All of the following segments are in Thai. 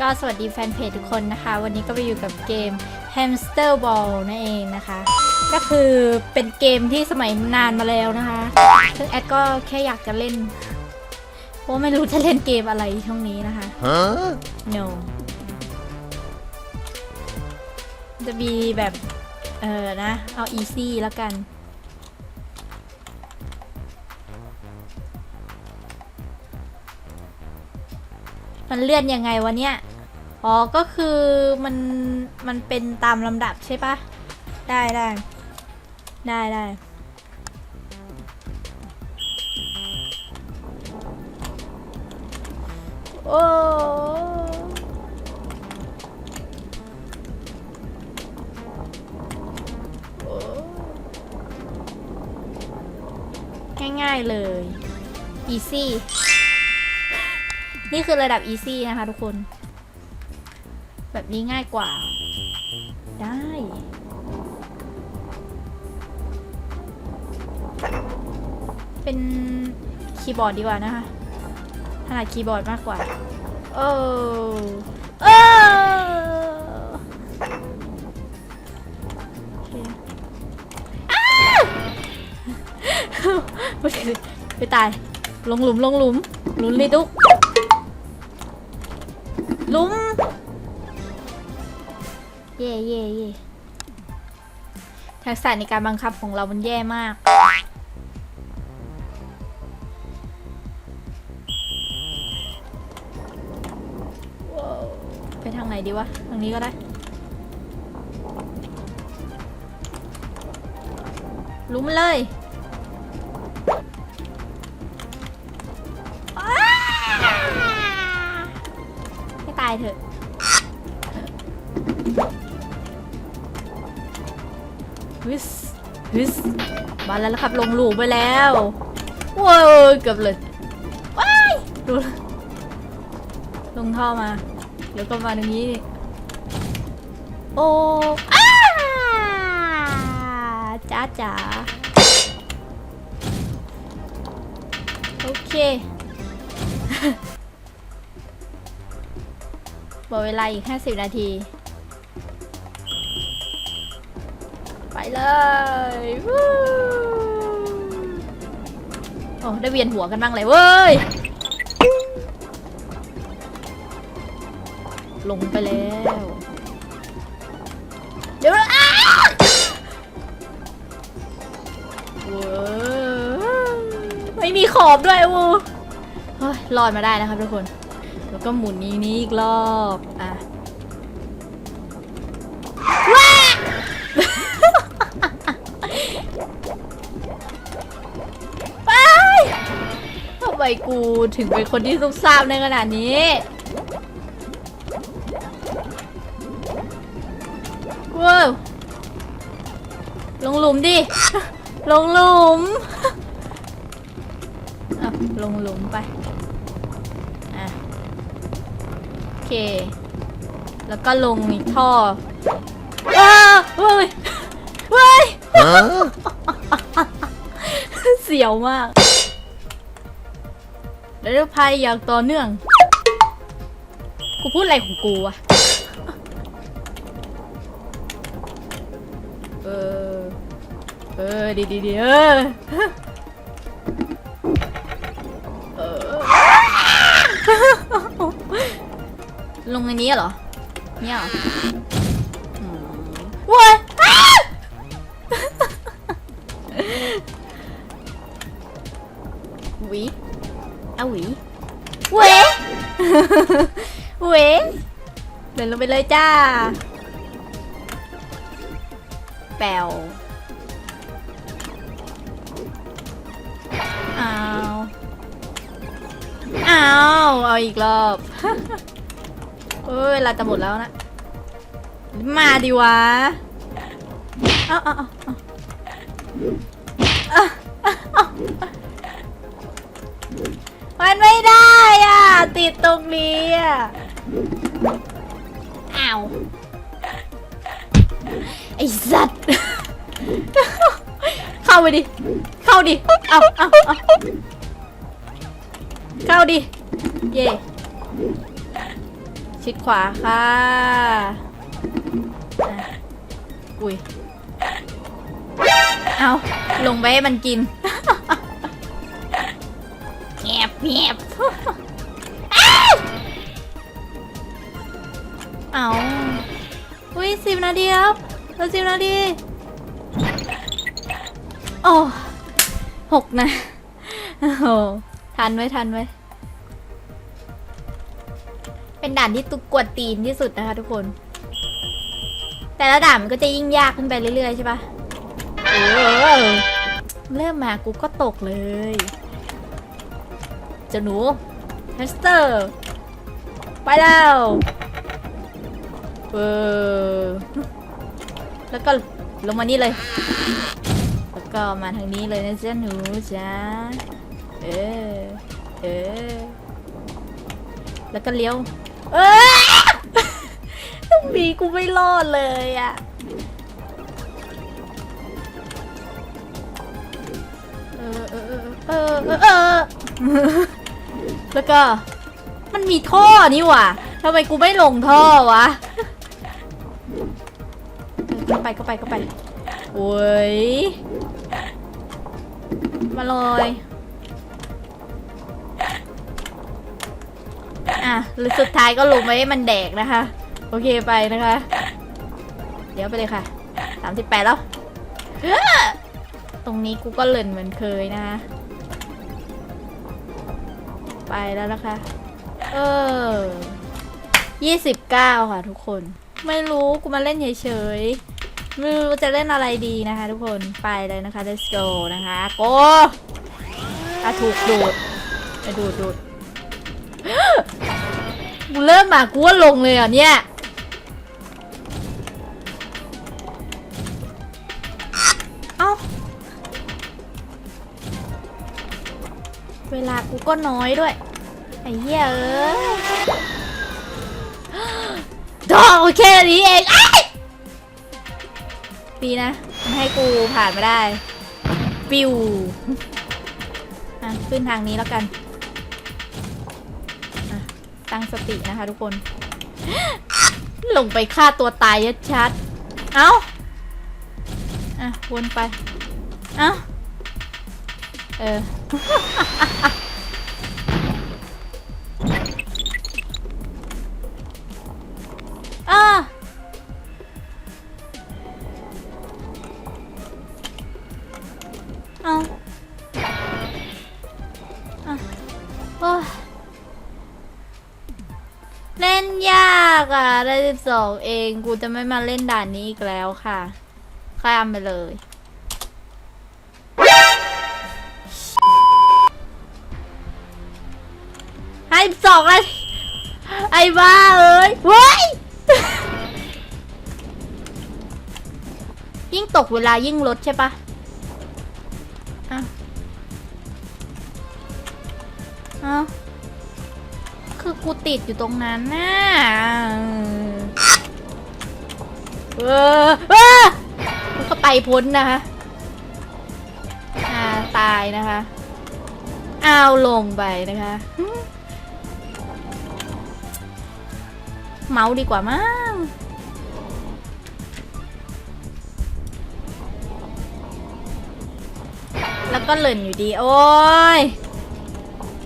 ก็สวัสดีแฟนเพจทุกคนนะคะ วันนี้ก็ไปอยู่กับเกม Hamster Ball นั่นเองนะคะ ก็คือเป็นเกมที่สมัยนานมาแล้วนะคะ ซึ่งแอดก็แค่อยากจะเล่น เพราะไม่รู้จะเล่นเกมอะไรช่วงนี้นะคะ Huh? no จะมีแบบ เออนะ เอา easy แล้วกัน มันเลื่อนยังไงวะเนี่ย อ๋อ ก็คือมัน มันเป็นตามลำดับใช่ปะ ได้ได้ ได้ได้ โอ้ง่ายๆเลย easy นี่คือระดับ easy นะคะทุกคน แบบนี้ง่ายกว่า ได้เป็นคีย์บอร์ดดีกว่านะคะถนัดคีย์บอร์ดมากกว่า โอ้เออโอเคอ้าไม่เคยไม่ตาย ลงหลุมลงหลุมหลุมเลยดุกห ลุมเย่เย่เย่ทักษะในการบังคับของเรามันแย่มากว้าวไปทางไหนดีวะ ทางนี้ก็ได้ ลุ้มเลยายเถอะ ฮึสฮึสมาแล้วนะครับ ลงหลูไปแล้วว้าวเกือบเลย ว้าย ดู ลงท่อมา เดี๋ยวก็มาตรงนี้ โอ้อ้าจ้าจ๋าโอเค บอกเวลาอีก 50 นาที ไปเลยวู้โอ้ได้เวียนหัวกันบ้างเลยเว้ย ลงไปแล้ว เดี๋ยวอ้าไม่มีขอบด้วยวูเฮ้ยรอดมาได้นะครับทุกคน แล้วก็หมุนนี้นี้อีกรอบอะไปทำไมกูถึงเป็นคนที่ซุ่มซ่ามในขนาดนี้ว้าวลงหลุมดิ ลงหลุม อะ ลงหลุมไป เค แล้วก็ลงอีกท่อว้าวเว้ยเว้ย Huh? เสียวมาก แล้วด้วยภัยอย่างต่อเนื่อง กูพูดอะไรของกูวะเออ เออ ดีดีดีเออเออ ลงในนี้เหรอ เนี่ยเหรออืมเว้ยอ้าหวีเอาหวีเว้เว้เดินลงไปเลยจ้า แปลวอ้าว อ้าว เอาอีกรอบ เอ้ยเวลาจะหมดแล้วนะ มาดิวะเอาเอาเอาเอาเอาเอามันไม่ได้อะ ติดตรงนี้อะอ้าวไอสัตว์ เข้าไปดิ เข้าดิ เอาเอาเอาเข้าดิ เย่ ชิดขวาค่ะอะอุ้ย เอาลงไปให้มันกินแงบแงบอ้าวเอาอุ้ยสิบนาทีครับเราสิบนาทีโอ้หกนะโอ้โหทันไว้ทันไว้ เป็นด่านที่ตุกกวดตีนที่สุดนะคะทุกคน แต่ละด่านมันก็จะยิ่งยากขึ้นไปเรื่อยๆใช่ปะเออเริ่มมากูก็ตกเลยเจ้าหนูแฮสเตอร์ ไปแล้วเออแล้วก็ลงมานี่เลย แล้วก็มาทางนี้เลยนะเจ๊ะหนูจ้าเออเออแล้วก็เลี้ยว เออต้องมีกูไม่รอดเลยอะเออเออเออเออเออแล้วก็ มันมีท่อนี่ว่ะทำไมกูไม่ลงท่อวะเออก็ไปก็ไปก็ไปโอ้ยมาเลย อะหรือสุดท้ายก็ลงไปให้มันแดกนะคะ โอเคไปนะคะ เดี๋ยวไปเลยค่ะสามสิบแปดแล้ว ตรงนี้กูก็เล่นเหมือนเคยนะคะ ไปแล้วนะคะ เออยี่สิบเก้าค่ะทุกคน ไม่รู้กูมาเล่นเฉยๆ ไม่รู้จะเล่นอะไรดีนะคะ ทุกคน ไปเลยนะคะ let's go นะคะ โกอะถูกดูดไปดูดดูด กูเริ่มมากูว่าลงเลยอะเนี่ยเอ้าเวลากูก็น้อยด้วย ไอ้เหี้ยเอ้ยดอกโอเคนี้เองไอ้ดีนะมันให้กูผ่านมาได้ ปิวอะขึ้นทางนี้แล้วกัน ตั้งสตินะคะทุกคน ลงไปฆ่าตัวตายชัดๆเอ้าอะวนไป เอ้า เออ สิบสองเอง กูจะไม่มาเล่นด่านนี้อีกแล้วค่ะ ข้ามไปเลย ให้สองเลยไอ้บ้าเอ้ยเฮ้ย ยิ่งตกเวลายิ่งลดใช่ปะอะอาคือ กูติดอยู่ตรงนั้นน่ะเออเออกูก็ไปพ้นนะคะอ่าตายนะคะอ้าวลงไปนะคะเมาดีกว่ามั้งแล้วก็หล่นอยู่ดี โอ้ย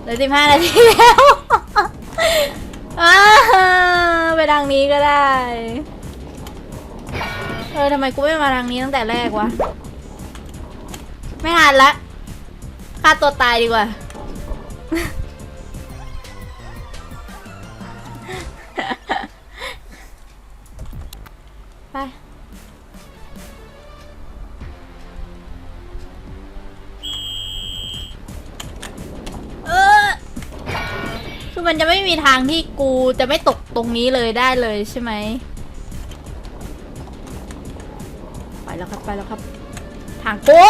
เหลือสิบห้านาทีแล้ว อ้าไปทางนี้ก็ได้ เออทำไมกูไม่มาทางนี้ตั้งแต่แรกวะ ไม่ทันละฆ่าตัวตายดีกว่า คือมันจะไม่มีทางที่กูจะไม่ตกตรงนี้เลยได้เลยใช่ไหมไปแล้วครับไปแล้วครับ ทางก้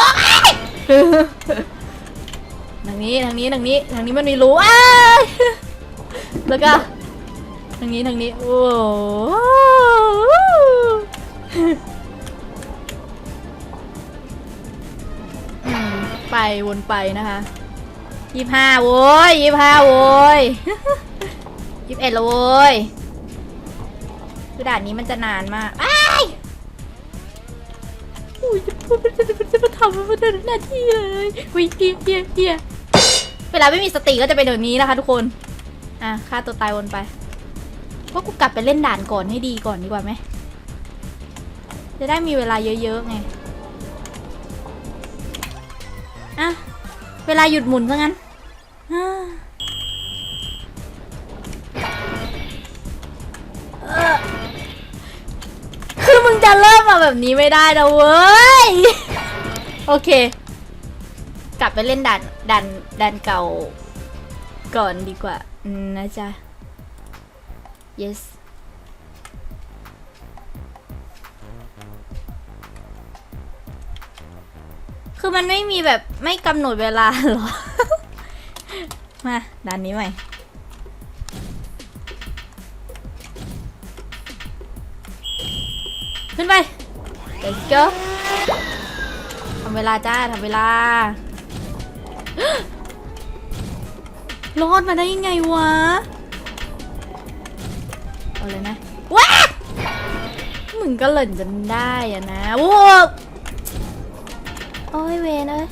ทางนี้ทางนี้ทางนี้ทางนี้มันมีรูอ้ยแล้วก็ทางนี้ทางนี้ โอ้ไปวนไปนะคะ ยี่ห้าโว้ยยี่ห้าโว้ยยี่สิบเอ็ดแล้วโว้ยคือด่านนี้มันจะนานมากอ้ายอุ้ยมันจะมันจะมาทำมันจะหน้าที่เลยอุ้ยเฮียเฮียเฮียเวลาไม่มีสติก็จะเป็นแบบนี้นะคะทุกคน อะฆ่าตัวตายวนไปว่ากูกลับไปเล่นด่านก่อนให้ดีก่อนดีกว่าไหม จะได้มีเวลาเยอะๆไง อะ เวลาหยุดหมุนซะงั้น คือมึงจะเริ่มมาแบบนี้ไม่ได้นะเว้ย โอเค กลับไปเล่นด่านด่านด่านเก่า ก่อนดีกว่านะจ๊ะ yes คือมันไม่มีแบบไม่กำหนดเวลาเหรอ มาด่านนี้ใหม่ขึ้นไป let's go ทำเวลาจ้าทำเวลารอดมาได้ยังไงวะ เอาเลยนะว้ามึงก็หล่นจนได้อะนะ โว้โอ้ยเวนเอ้ย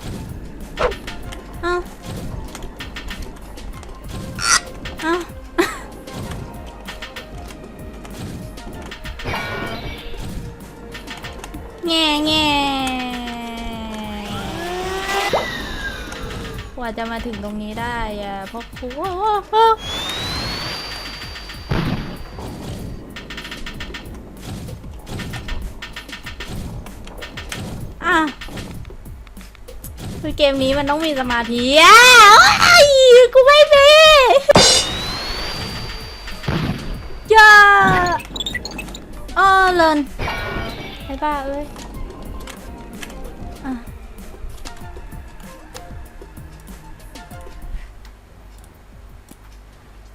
ว่าจะมาถึงตรงนี้ได้อะเพราะครูอะคือเกมนี้มันต้องมีสมาธิอะโอ้ยกูไม่มีอย่าเออเลินไอ้บ้าเอ้ย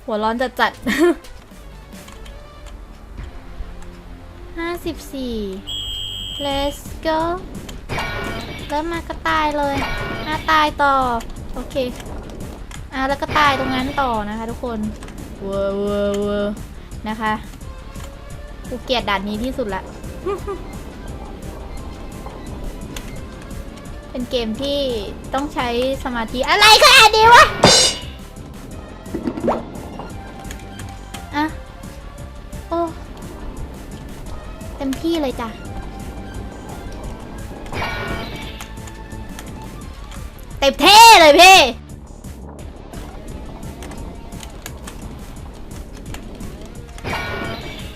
หัวร้อนจัดจัดห้าสิบสี่ let's go เริ่มมาก็ตายเลยอะตายต่อ โอเคอะแล้วก็ตายตรงนั้นต่อนะคะทุกคนเวอร์เวอร์เวอร์นะคะกูเกลียดด่านนี้ที่สุดละ เป็นเกมที่ต้องใช้สมาธิอะไรขนาดนี้วะ ที่เลยจ้ะ เต็มเท่เลยพี่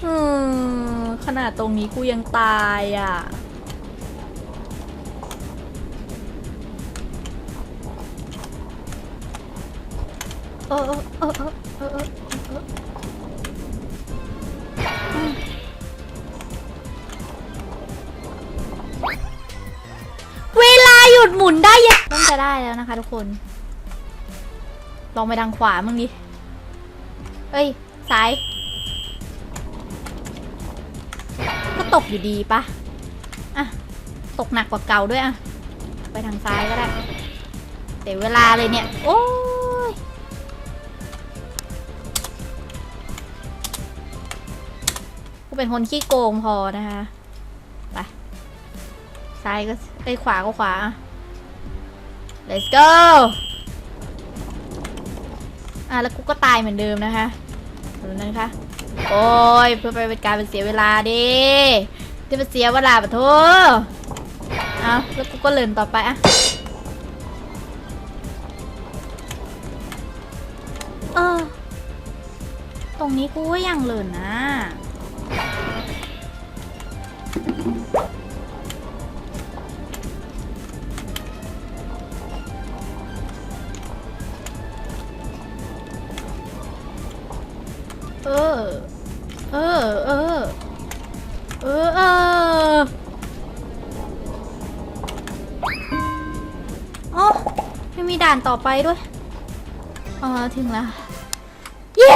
อืมขนาดตรงนี้กูยังตายอะเออเออเออเออเออเออเออ จะได้แล้วนะคะทุกคน ลองไปทางขวามึงดิ เอ้ย ซ้าย ก็ตกอยู่ดีปะอะ ตกหนักกว่าเก่าด้วยอะ ไปทางซ้ายก็ได้เสียเวลาเลยเนี่ย โอ้ย กูเป็นคนขี้โกงพอนะคะ ไป ซ้ายก็ไอ้ขวาก็ขวา let's go อะแล้วกูก็ตายเหมือนเดิมนะคะดูนะคะ โอ้ยเพื่อไปเป็นการเป็นเสียเวลาดิจะไปเสียเวลาปะโทเอาแล้วกูก็เลินต่อไปอะเออตรงนี้กูก็ยังเลินนะ ด่านต่อไปด้วยอ๋อถึงแล้ว เย้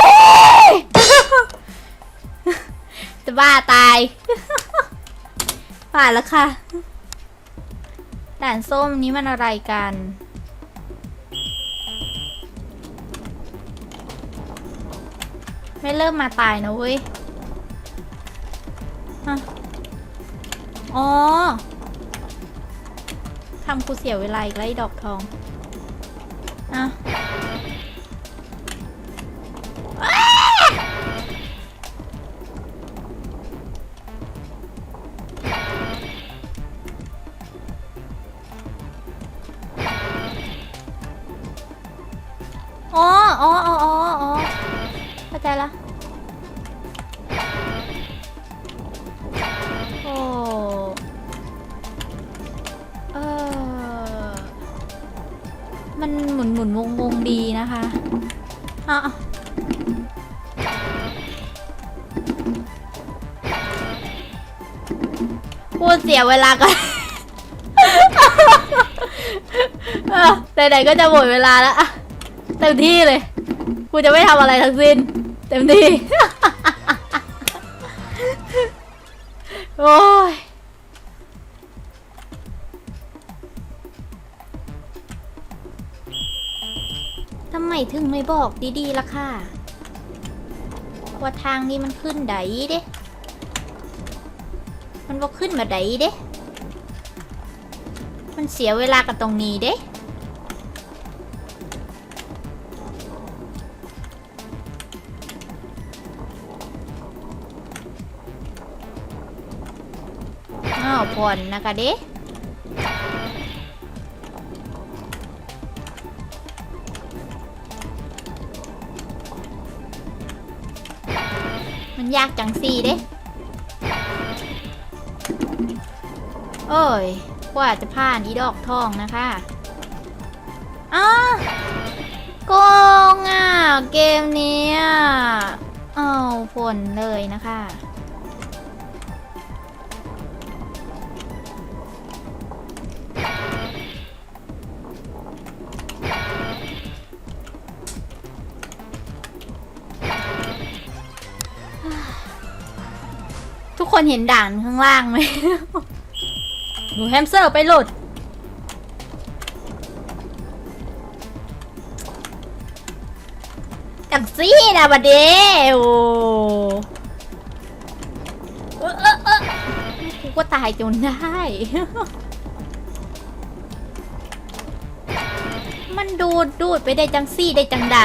จะบ้าตาย ผ่านแล้วค่ะ ด่านส้มนี้มันอะไรกัน ไม่เริ่มมาตายนะเว้ยอ๋อทำกูเสียเวลาอีกแล้วไอ้ดอกทอง อ่ พูดเสียเวลากัน เออไหนๆก็จะหมดเวลาแล้วอะเต็มที่เลย กูจะไม่ทำอะไรทั้งสิ้น เต็มที่ โอ้ย ทำไมถึงไม่บอกดีๆล่ะค่ะ ว่าทางนี้มันขึ้นไดเด้ มันบอกขึ้นมาไดเด้ มันเสียเวลากับตรงนี้เด้อ้าวผ่อนนะคะเด้มันยากจังสีเด้ โอ้ยกว่าจะผ่านอีดอกทองนะคะอ้าโกงอะ เกมนี้อะเอาผลเลยนะคะ ทุกคนเห็นด่านข้างล่างไหม หนูแฮมสเตอร์ไปโหลด จังซี่นะบัดเดโอเออเออเออกูก็ตายจนได้ มันดูดดูดไปได้จังซี่ได้จังได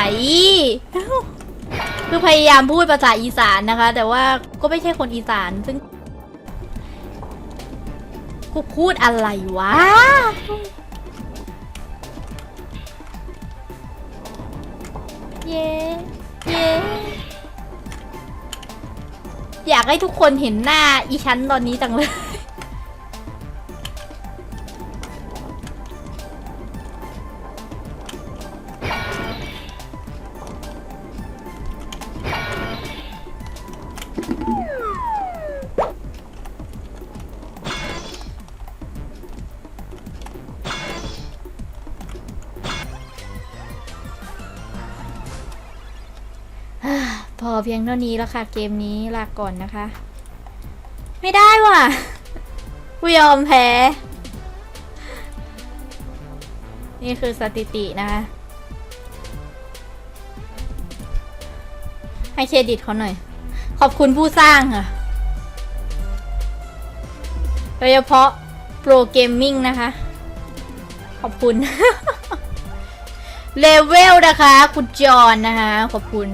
คือพยายามพูดภาษาอีสานนะคะ แต่ว่าก็ไม่ใช่คนอีสานซึ่ง กูพูดอะไรวะ เย้เย้อยากให้ทุกคนเห็นหน้าอีชั้นตอนนี้จังเลย พอเพียงเท่านี้แล้วค่ะ เกมนี้ลาก่อนนะคะ ไม่ได้ว่ะกูยอมแพ้ นี่คือสถิตินะคะ ให้เครดิตเขาหน่อย ขอบคุณผู้สร้างค่ะโดยเฉพาะโปรเกมมิ่งนะคะ ขอบคุณเลเวลนะคะ คุณจอนนะคะ ขอบคุณ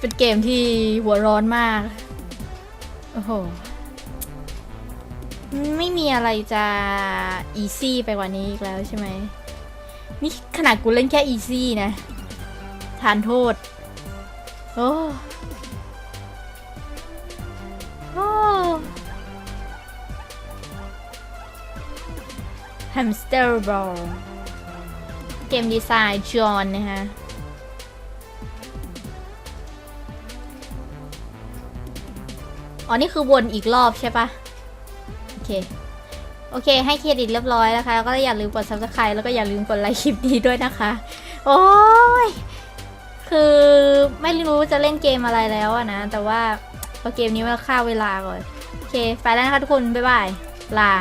เป็นเกมที่หัวร้อนมาก โอ้โห ไม่มีอะไรจะอีซี่ไปกว่านี้อีกแล้วใช่ไหม นี่ขนาดกูเล่นแค่อีซี่นะ ทานโทษ โอ้โอ้แฮมสเตอร์บอลเกมดีไซน์จอห์นนะคะ อ๋อ นี่คือวนอีกรอบใช่ปะโอเค โอเค ให้เครดิตเรียบร้อยนะคะ แล้วก็อย่าลืมกด subscribe แล้วก็อย่าลืมกดไลค์คลิปนี้ด้วยนะคะ โอ้ย คือไม่รู้จะเล่นเกมอะไรแล้วอะนะ แต่ว่าพอเกมนี้มันฆ่าเวลาก่อน โอเค ไปแล้วนะคะทุกคน บ๊ายบาย ลา